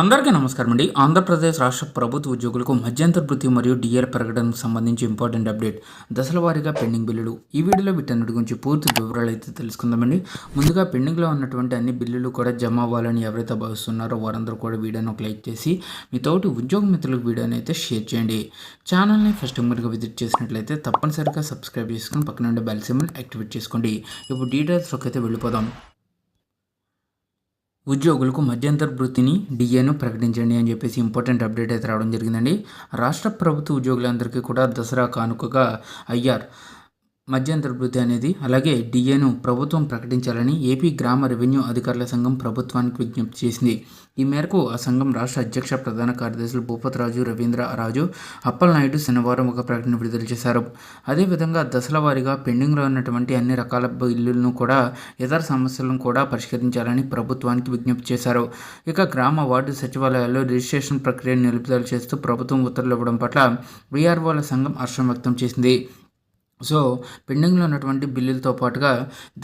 అందరికీ నమస్కారం అండి. ఆంధ్రప్రదేశ్ రాష్ట్ర ప్రభుత్వ ఉద్యోగులకు మధ్యంతర వృత్తి మరియు డిఆర్ ప్రకటనకు సంబంధించి ఇంపార్టెంట్ అప్డేట్ దశల వారీగా పెండింగ్ బిల్లులు. ఈ వీడియోలో వీటన్నిటి గురించి పూర్తి వివరాలు అయితే తెలుసుకుందామండి. ముందుగా పెండింగ్లో ఉన్నటువంటి అన్ని బిల్లులు కూడా జమ అవ్వాలని ఎవరైతే భావిస్తున్నారో వారందరూ కూడా వీడియోను ఒక లైక్ చేసి మీ తోటి ఉద్యోగ మిత్రులకు వీడియోని అయితే షేర్ చేయండి. ఛానల్ని ఫస్ట్ టైంగా విజిట్ చేసినట్లయితే తప్పనిసరిగా సబ్స్క్రైబ్ చేసుకుని పక్కన ఉండే బెల్ సిమ్ని యాక్టివేట్ చేసుకోండి. ఇప్పుడు డీటెయిల్స్లోకి అయితే వెళ్ళిపోదాం. ఉద్యోగులకు మధ్యంతర వృత్తిని డిఏను ప్రకటించండి అని చెప్పేసి ఇంపార్టెంట్ అప్డేట్ అయితే రావడం జరిగిందండి. రాష్ట్ర ప్రభుత్వ ఉద్యోగులందరికీ కూడా దసరా కానుకగా అయ్యారు. మధ్యంతర వృద్ధి అనేది అలాగే డిఏను ప్రభుత్వం ప్రకటించాలని ఏపీ గ్రామ రెవెన్యూ అధికారుల సంఘం ప్రభుత్వానికి విజ్ఞప్తి చేసింది. ఈ మేరకు ఆ సంఘం రాష్ట్ర అధ్యక్ష ప్రధాన కార్యదర్శులు భూపతిరాజు రవీంద్ర రాజు అప్పలనాయుడు శనివారం ఒక ప్రకటన విడుదల చేశారు. అదేవిధంగా దశల వారీగా పెండింగ్లో ఉన్నటువంటి అన్ని రకాల బిల్లులను కూడా ఇతర సమస్యలను కూడా పరిష్కరించాలని ప్రభుత్వానికి విజ్ఞప్తి చేశారు. ఇక గ్రామ వార్డు సచివాలయాల్లో రిజిస్ట్రేషన్ ప్రక్రియను నిలుపుదల చేస్తూ ప్రభుత్వం ఉత్తర్వులు ఇవ్వడం పట్ల వీఆర్ఓల సంఘం హర్షం వ్యక్తం చేసింది. సో పెండింగ్లో ఉన్నటువంటి బిల్లులతో పాటుగా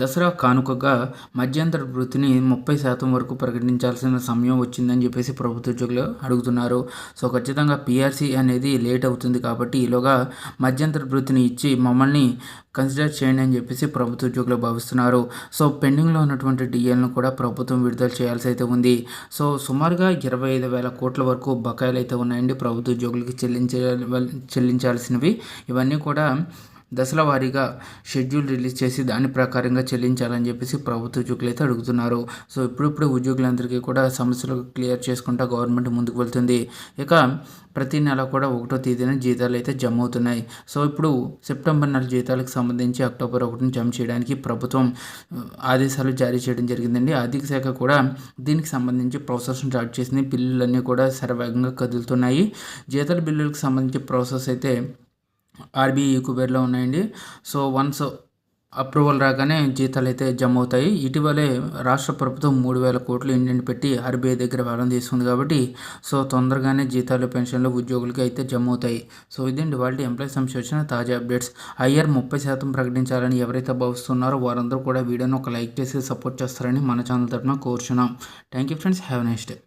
దసరా కానుకగా మధ్యంతర వృత్తిని ముప్పై శాతం వరకు ప్రకటించాల్సిన సమయం వచ్చిందని చెప్పేసి ప్రభుత్వ ఉద్యోగులు అడుగుతున్నారు. సో ఖచ్చితంగా పిఆర్సీ అనేది లేట్ అవుతుంది కాబట్టి ఈలోగా మధ్యంతర వృత్తిని ఇచ్చి మమ్మల్ని కన్సిడర్ చేయండి అని చెప్పేసి ప్రభుత్వ ఉద్యోగులు భావిస్తున్నారు. సో పెండింగ్లో ఉన్నటువంటి డిఎల్ను కూడా ప్రభుత్వం విడుదల చేయాల్సి అయితే ఉంది. సో సుమారుగా ఇరవై ఐదు వేల కోట్ల వరకు బకాయిలు అయితే ఉన్నాయండి ప్రభుత్వ ఉద్యోగులకి చెల్లించ చెల్లించాల్సినవి. ఇవన్నీ కూడా దశల వారీగా షెడ్యూల్ రిలీజ్ చేసి దాని ప్రకారంగా చెల్లించాలని చెప్పేసి ప్రభుత్వ ఉద్యోగులు అయితే అడుగుతున్నారు. సో ఇప్పుడిప్పుడు ఉద్యోగులందరికీ కూడా సమస్యలు క్లియర్ చేసుకుంటా గవర్నమెంట్ ముందుకు వెళ్తుంది. ఇక ప్రతి నెల కూడా ఒకటో తేదీన జీతాలు అయితే జమ అవుతున్నాయి సో ఇప్పుడు సెప్టెంబర్ నెల జీతాలకు సంబంధించి అక్టోబర్ ఒకటిని జమ చేయడానికి ప్రభుత్వం ఆదేశాలు జారీ చేయడం జరిగిందండి. ఆర్థిక శాఖ కూడా దీనికి సంబంధించి ప్రాసెస్ స్టార్ట్ చేసింది. బిల్లులన్నీ కూడా శరవేగంగా కదులుతున్నాయి. జీతాల బిల్లులకు సంబంధించి ప్రాసెస్ అయితే ఆర్బీఐ కుబేర్లో ఉన్నాయండి. సో వన్స్ అప్రూవల్ రాగానే జీతాలు అయితే జమ అవుతాయి ఇటీవలే రాష్ట్ర ప్రభుత్వం మూడు వేల కోట్లు ఇండియన్ పెట్టి ఆర్బీఐ దగ్గర వేలం తీసుకుంది కాబట్టి సో తొందరగానే జీతాలు పెన్షన్లు ఉద్యోగులకి అయితే జమ అవుతాయి సో ఇదండి వాళ్ళ ఎంప్లాయీ సంస్థ వచ్చిన తాజా అప్డేట్స్. ఐఆర్ ముప్పై శాతం ప్రకటించాలని ఎవరైతే భావిస్తున్నారో వారందరూ కూడా వీడియోని ఒక లైక్ చేసి సపోర్ట్ చేస్తారని మన ఛానల్ తరఫున కోరుచున్నాం. Thank you friends. Have next day.